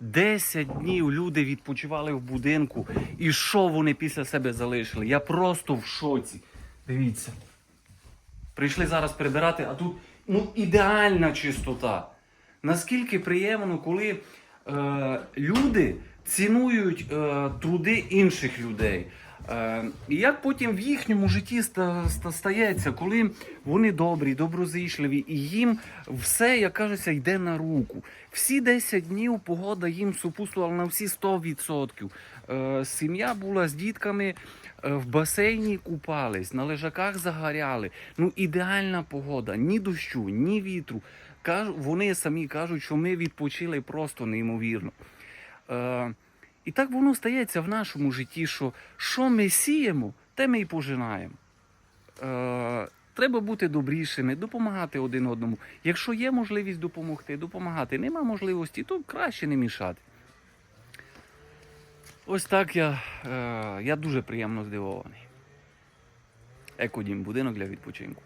10 днів люди відпочивали в будинку. І що вони після себе залишили? Я просто в шоці. Дивіться. Прийшли зараз прибирати, а тут ну, ідеальна чистота. Наскільки приємно, коли е, люди цінують е, труди інших людей. Е, і як потім в їхньому житті ста, ста- стається, коли вони добрі, доброзичливі, і їм все, як кажеться, йде на руку. Всі 10 днів погода їм супутствувала на всі 100%. Е, сім'я була з дітками е, в басейні купались, на лежаках загоряли. Ну, ідеальна погода, ні дощу, ні вітру. Вони самі кажуть, що ми відпочили просто неймовірно. І так воно стається в нашому житті, що що ми сіємо, те ми і пожинаємо. Е, треба бути добрішими, допомагати один одному. Якщо є можливість допомогти, допомагати. Нема можливості, то краще не мішати. Ось так я, е, я дуже приємно здивований. Екодім, будинок для відпочинку.